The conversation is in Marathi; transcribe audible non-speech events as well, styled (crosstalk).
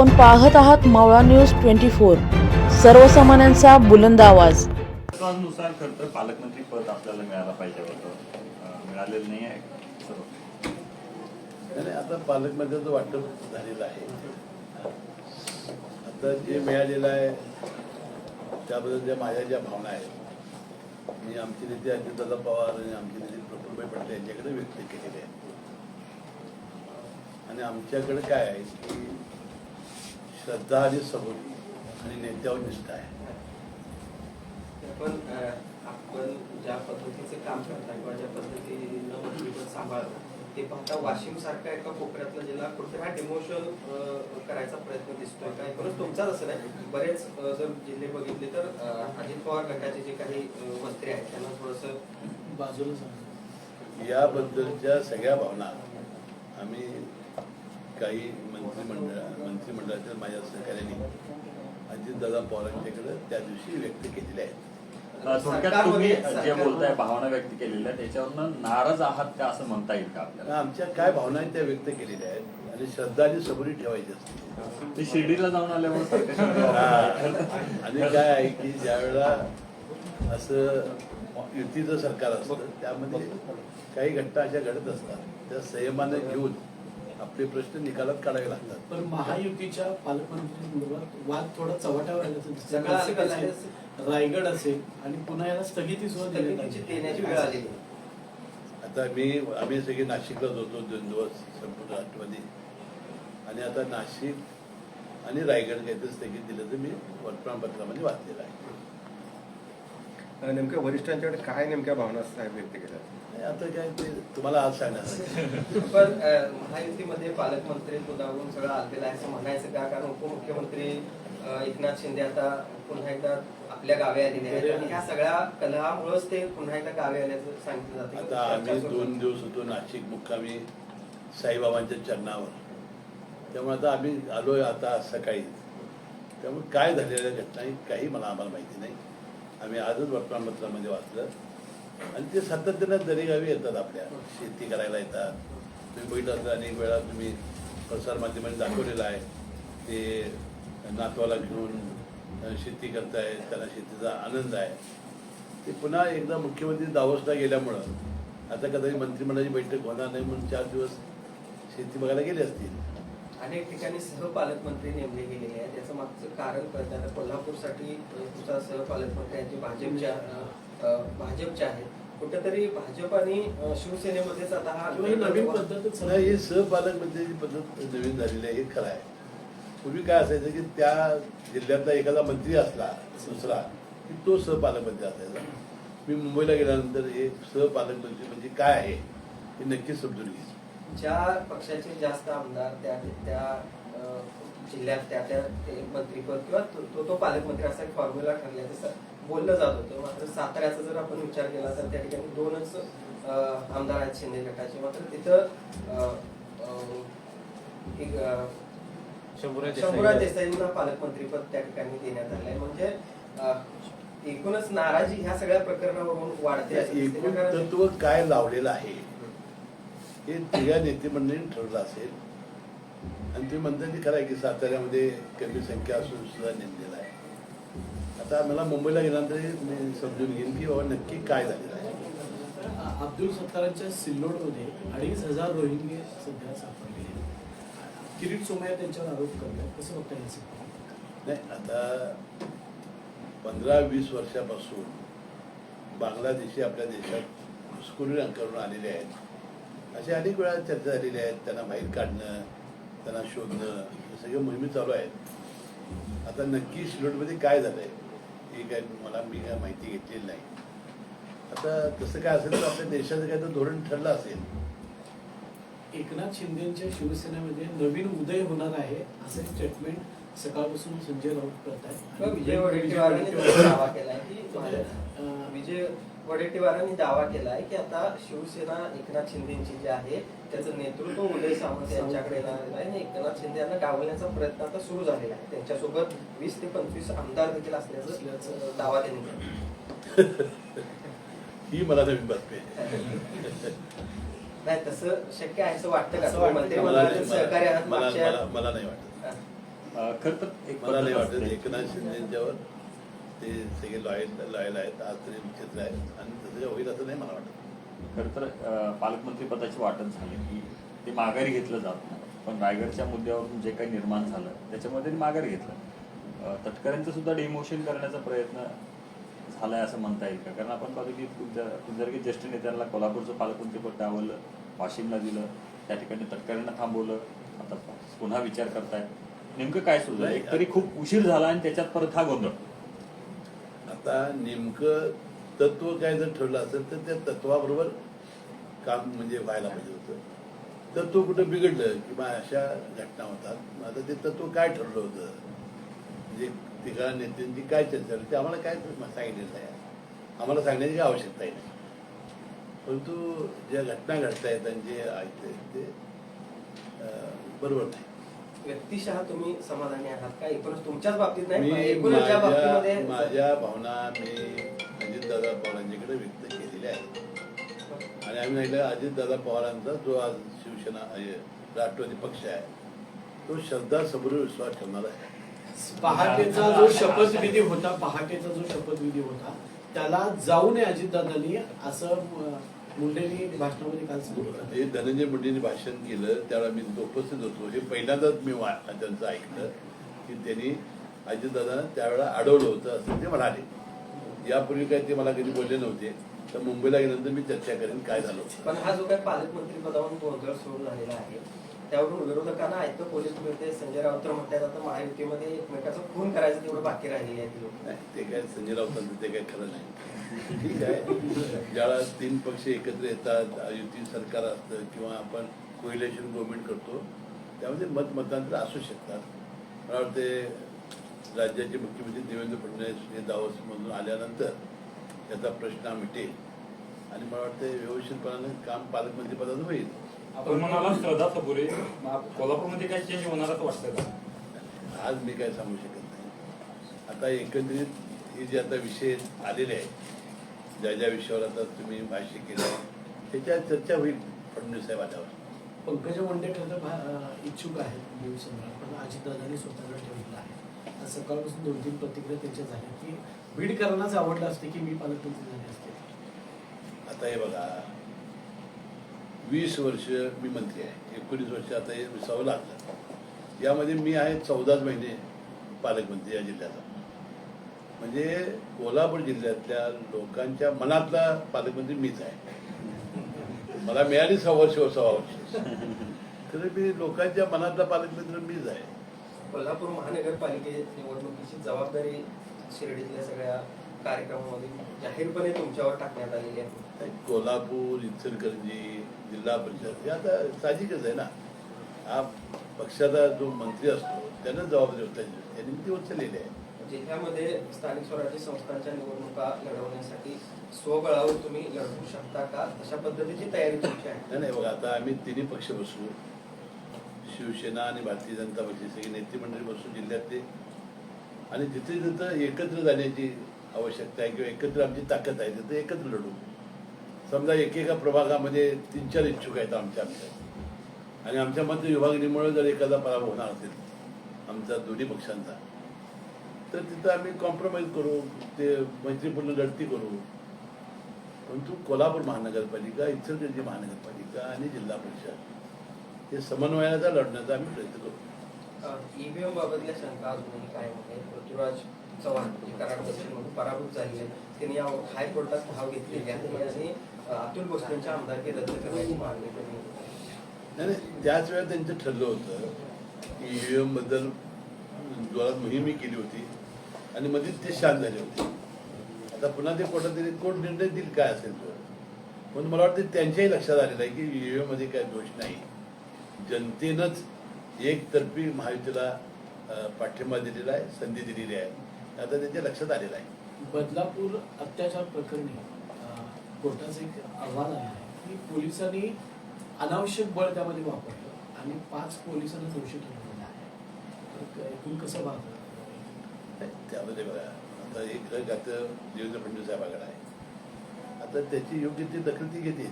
आपण पाहत आहात मावळा न्यूज ट्वेंटी फोर. सर्वसामान्यांचा बुलंद आवाज. नुसार खरं तर पालकमंत्री पद आपल्याला मिळायला पाहिजे होतं. मिळालेलं नाही आहे. आता पालकमंत्र्याचं वाटप झालेलं आहे. आता जे मिळालेलं आहे त्याबद्दल ज्या माझ्या ज्या भावना आहेत मी आमचे नेते अजितदादा पवार आणि आमचे नेते प्रफुल्लभाई पटेल यांच्याकडे व्यक्त केलेले आहेत. आणि आमच्याकडे काय आहे की श्रद्धा आणि सबुरी आणि नेत्यावर निष्ठा आहे. पण आपण ज्या पद्धतीचे काम करता किंवा ज्या पद्धतीनं मंत्रिपद सांभाळता ते पाहता वाशिम सारखा एका कोपऱ्यातला जिल्हा कुठे हा डिमोशन करायचा प्रयत्न दिसतोय काय खरंच तुमचाच असं नाही बरेच जर जिल्हे बघितले तर अजित पवार गटाचे जे काही मंत्री आहेत त्यांना थोडस बाजूला याबद्दलच्या सगळ्या भावना आम्ही काही मंत्रिमंडळ मंत्रिमंडळातील माझ्या सहकार्याने अजितदादा पवारांच्याकडे त्या दिवशी व्यक्त केलेल्या आहेत थोडक्यात तुम्ही जे बोलताय भावना व्यक्त केलेल्या त्याच्यावरनं नाराज आहात का असं म्हणता येईल का आपल्याला आमच्या काय भावना आहेत त्या व्यक्त केलेल्या आहेत आणि श्रद्धा आणि सबुरी ठेवायची असते ते शिर्डीला जाऊन आल्यामुळे हा. आणि काय आहे की ज्यावेळेला असं युतीचं सरकार असतं त्यामध्ये काही घटना अशा घडत असतात त्या संयमाने घेऊन आपले प्रश्न निकालात काढावे लागतात पण महायुतीच्या पालकमंत्री वाद थोडा चव्हाट्यावर आलं रायगड असेल आणि पुन्हा याला स्थगिती सुद्धा. देण्याची वेळ. आता मी आम्ही सगळे नाशिकलाच होतो दोन दिवस संपूर्ण राष्ट्रवादी आणि आता नाशिक आणि रायगड काहीतरी स्थगित दिलं तर मी वर्तमानपत्रामध्ये वाचलेलं आहे नेमक्या वरिष्ठांच्याकडे काय नेमक्या भावना साहेब व्यक्त केल्या? आता काय ते तुम्हाला आज सांगणार. (laughs) पण महायुतीमध्ये पालकमंत्री पदावरून सगळं आलेलं आहे असं म्हणायचं का? कारण उपमुख्यमंत्री एकनाथ शिंदे आता पुन्हा एकदा आपल्या गावी आलेले आहेत. आणि ह्या सगळ्या कलहामुळेच ते पुन्हा एकदा गावी आल्याचं सांगितलं जातं. आता आम्ही दोन दिवस होतो नाशिक मुक्कामी साईबाबांच्या चरणावर. त्यामुळे आता आम्ही आलोय आता सकाळी. त्यामुळे काय झालेल्या घटना काही मला आम्हाला माहिती नाही. आम्ही आजच वर्तमानपत्रामध्ये वाचलं. आणि ते सातत्यानं दरेगावी येतात आपल्या. शेती करायला येतात. तुम्ही बघितलं असलं अनेक वेळा तुम्ही प्रसारमाध्यमांनी दाखवलेलं आहे. ते नातवाला घेऊन शेती करतायत त्यांना शेतीचा आनंद आहे. ते पुन्हा एकदा मुख्यमंत्री दावोसला गेल्यामुळं आता कदाचित मंत्रिमंडळाची बैठक होणार नाही म्हणून चार दिवस शेती बघायला गेले असतील. अनेक ठिकाणी सहपालकमंत्री नेमले गेलेले आहेत. त्याचं कारण आता कोल्हापूरसाठी सहपालकमंत्री जे भाजपच्या अ, अ, भाजपचे आहेत. कुठेतरी भाजप आणि शिवसेनेमध्येच आता हा नवीन पद्धतच नाही ही सहपालकमंत्र्याची पद्धत नवीन झालेली आहे हे खरं आहे. पूर्वी काय असायचं की त्या जिल्ह्यातला एखादा मंत्री असला दुसरा की तो सहपालकमंत्री असायचा. मी मुंबईला गेल्यानंतर हे सहपालकमंत्री म्हणजे काय आहे हे नक्कीच समजून घ्यायचं. ज्या पक्षाचे जास्त आमदार त्या त्या जिल्ह्यात त्या त्या मंत्रीपद किंवा तो तो- तो पालकमंत्री असा एक फॉर्म्युला ठरल्याचं स- बोललं जात होतं मात्र साताऱ्याचा जर आपण विचार केला तर त्या ठिकाणी दोनच आमदार आहेत शिंदे गटाचे. मात्र तिथं शंभूराज देसाईंना पालकमंत्रीपद त्या ठिकाणी देण्यात आलंय. म्हणजे एकूणच नाराजी ह्या सगळ्या प्रकरणावरून वाढते तत्व काय लावलेलं आहे हे तिघा नेतेमंडळींनी ठरलं असेल. आणि तुम्ही म्हणता की खरं आहे की साताऱ्यामध्ये कमी संख्या असून सुद्धा नेमलेला आहे. आता मला मुंबईला गेल्यानंतर मी समजून घेईन की बाबा नक्की काय झालेलं आहे. अब्दुल सत्तारांच्या सिल्लोडमध्ये अडीच हजार रोहिंगे सध्या सापडले. किरीट सोमय्या त्यांच्यावर आरोप करतात कसं बघता येईल? नाही आता पंधरा वीस वर्षापासून बांगलादेशी आपल्या देशात घुसखोरी करून आलेले आहेत. अशा अनेक वेळा चर्चा झालेल्या आहेत. त्यांना बाहेर काढणं त्यांना शोधणं हे सगळे मोहिमे चालू आहेत. आता नक्की शिलोटमध्ये काय झालंय हे काय मला मी काय माहिती घेतलेली नाही. आता तसं काय असेल तर आपल्या देशाचं काय तर धोरण ठरलं असेल. एकनाथ शिंदेच्या शिवसेनेमध्ये नवीन उदय होणार आहे असं स्टेटमेंट सकाळपासून संजय राऊत करत मग विजय वडेट्टीवारांनी दावा केलाय की अं, विजय वडेट्टीवारांनी दावा केलाय की आता शिवसेना एकनाथ शिंदेची जी आहे त्याचं नेतृत्व उदय सामंत यांच्याकडे येणार आहे. आणि एकनाथ शिंदे यांना डावलण्याचा प्रयत्न आता सुरू झालेला आहे. त्यांच्यासोबत वीस ते पंचवीस आमदार देखील असल्याचं दावा त्यांनी केला. (laughs) ही मला नवीन बातमी आहे. (laughs) नाही तसं शक्य आहे असं वाटतं का? का? मला मंत्रिमंडळाचे आहात नाही वाटत. हा. खरं तर एक मला नाही वाटत. एकनाथ शिंदेच्यावर. ते सगळे लॉयल लॉयल आहेत आज तरी चित्र आहेत. आणि तसं होईल असं नाही मला वाटत. खरं तर अं, पालकमंत्री पदाची वाटप झाली की ते माघारी घेतलं जात नाही. पण रायगडच्या मुद्द्यावरून जे काही निर्माण झालं त्याच्यामध्ये माघारी घेतलं. तटकऱ्यांचं सुद्धा डिमोशन करण्याचा प्रयत्न झालाय असं म्हणता येईल का? कारण आपण पाहतो की जर ज्येष्ठ नेत्यांना कोल्हापूरचं पालकमंत्री पद डावललं वाशिमला दिलं त्या ठिकाणी तटकऱ्यांना थांबवलं. आता पुन्हा विचार करताय नेमकं काय सुरू झालं? नाही, तरी खूप उशीर झाला आणि त्याच्यात परत हा गोंधळ. आता नेमकं तत्व काय जर ठरलं असेल तर त्या तत्वाबरोबर काम म्हणजे व्हायला पाहिजे होतं. तत्व कुठं बिघडलं की अशा घटना होतात. मग आता ते तत्व काय ठरलं होतं? म्हणजे तिघा नेत्यांची काय चर्चा होती? ते आम्हाला काय सांगितलेलं आहे आम्हाला सांगण्याची आवश्यकता आवश्यकताही नाही. परंतु ज्या घटना घडत आहेत आणि जे ऐकतंय ते बरोबर नाही. व्यक्तिशः तुम्ही समाधानी आहात का? एकूणच तुमच्याच बाबतीत नाही मी एकूणच ज्या बाबतीमध्ये माझ्या भावना मी अजितदादा पवारांच्याकडे व्यक्त केलेल्या आहेत. आणि आम्ही अजितदादा पवारांचा जो आज शिवसेना आहे, राष्ट्रवादी पक्ष आहे तो श्रद्धा सबुर विश्वास ठेवणार आहे. पहाटेचा जो शपथविधी होता पहाटेचा जो शपथविधी होता त्याला जाऊ नये अजितदादांनी असं अं, मुंडेंनी भाषणामध्ये काल सांगितलं जे धनंजय मुंडेंनी भाषण केलं त्यावेळेला मी उपस्थित होतो हे पहिल्यांदाच मी त्यांचं ऐकलं की त्यांनी अजितदादा त्यावेळेला अडवलं होतं असं ते म्हणाले. यापूर्वी काही ते मला कधी बोलले नव्हते. तर मुंबईला गेल्यानंतर मी चर्चा करेन काय झालं. पण हा जो काही पालकमंत्री पदावरून गोंधळ सुरू झालेला आहे त्यावरून विरोधकांना ऐकतो पोलीस मिळते संजय राऊत तर म्हणतात आता महायुतीमध्ये एकमेकाचं खून करायचं तेवढं बाकी राहिलेली आहे लोक ते काय संजय राऊतांचं ते काय खरं नाही. ठीक आहे. ज्याला तीन पक्ष एकत्र येतात युती सरकार असतं किंवा आपण कोइलेशन गव्हर्नमेंट करतो त्यामध्ये मत मतांतर असू शकतात. मला वाटते राज्याचे मुख्यमंत्री देवेंद्र फडणवीस हे दावसमधून आल्यानंतर त्याचा प्रश्न मिटेल. आणि मला वाटतं व्यवस्थितपणाने काम पालकमंत्रीपदाचं होईल. आपण म्हणाला श्रद्धा सबुरे कोल्हापूरमध्ये काही चेंज होणार असं वाटतं? का आज मी काय सांगू शकत नाही. आता एकंदरीत हे जे आता विषय आलेले आहेत ज्या ज्या विषयावर आता तुम्ही भाष्य केलं त्याच्या चर्चा होईल फडणवीस साहेब आल्यावर. पंकजा मुंडे खरं इच्छुक आहेत सम्राट पण अजितदादांनी स्वतःला ठेवलेलं आहे. आज सकाळपासून दोन तीन प्रतिक्रिया त्यांच्या झाल्या की बीडकरांनाच आवडलं असते की मी पालकमंत्री झाले असते. आता हे बघा वीस वर्ष मी मंत्री आहे. एकोणीस वर्ष आता हे विसावं लागलं. यामध्ये मी आहे चौदाच महिने पालकमंत्री या जिल्ह्याचा. म्हणजे कोल्हापूर जिल्ह्यातल्या लोकांच्या मनातला पालकमंत्री मीच आहे. मला मिळाली सहा वर्ष सहा वर्ष. तर मी लोकांच्या मनातला पालकमंत्री मीच आहे. कोल्हापूर महानगरपालिके निवडणुकीची जबाबदारी शिर्डीतल्या सगळ्या कार्यक्रमामध्ये जाहीरपणे तुमच्यावर टाकण्यात आलेली आहे. कोल्हापूर इचलकरंजी जिल्हा परिषद हे आता साहजिकच आहे ना. हा पक्षाचा जो मंत्री असतो त्यानं जबाबदारी होता त्यांनी ती उचललेली आहे. जिल्ह्यामध्ये स्थानिक स्वराज्य संस्थांच्या निवडणुका लढवण्यासाठी स्वबळावर तुम्ही लढवू शकता का? अशा पद्धतीची तयारी तुमची आहे. नाही नाही बघा आता आम्ही तिन्ही पक्ष बसू. शिवसेना आणि भारतीय जनता पक्षाची सगळी नेते मंडळी बसू जिल्ह्यातले. आणि जिथे जिथं एकत्र जाण्याची आवश्यकता आहे किंवा एकत्र आमची ताकद आहे तिथं एकत्र लढू. समजा एकेका प्रभागामध्ये तीन चार इच्छुक आहेत आमच्या आमच्या. आणि आमच्या मध्य विभागणीमुळे जर एखादा पराभव होणार असेल आमचा दोन्ही पक्षांचा तर तिथं आम्ही कॉम्प्रोमाइज करू ते मैत्रीपूर्ण लढती करू. परंतु कोल्हापूर महानगरपालिका इचलकरंजी महानगरपालिका आणि जिल्हा परिषद हे समन्वयाचा लढण्याचा आम्ही प्रयत्न करू. ईव्हीएम बाबतल्या शंका अजूनही काय आहे पृथ्वीराज चव्हाण जे कराड पश्चिममधून पराभूत झालेले आहेत त्यांनी या हायकोर्टात धाव घेतलेली आहे. आणि अतुल गोष्टींच्या आमदारकी रद्द करण्याची मागणी त्यांनी नाही त्याच वेळेला त्यांचं ठरलं होतं की ईव्हीएमबद्दल जोरात मोहिमही केली होती आणि मध्येच ते शांत झाले होते. आता पुन्हा ते कोर्टात त्यांनी कोर्ट निर्णय देईल काय असेल तो? म्हणून मला वाटतं त्यांच्याही लक्षात आलेलं आहे की ईव्हीएममध्ये काय दोष नाही. जनतेनंच एकतर्फी महायुतीला पाठिंबा दिलेला आहे संधी दिलेली आहे. आता त्यांच्या लक्षात आलेलं आहे. बदलापूर अत्याचार प्रकरणी कोर्टाचा एक अहवाल आला आहे की पोलिसांनी अनावश्यक बळ त्यामध्ये वापरलं आणि पाच पोलिसांना दोषी ठरवलेलं आहे. एकूण कसं नाही, त्यामध्ये बघा आता एक आता देवेंद्र फडणवीस साहेबाकडे आहे. आता त्याची योग्य ती दखल ती घेतील.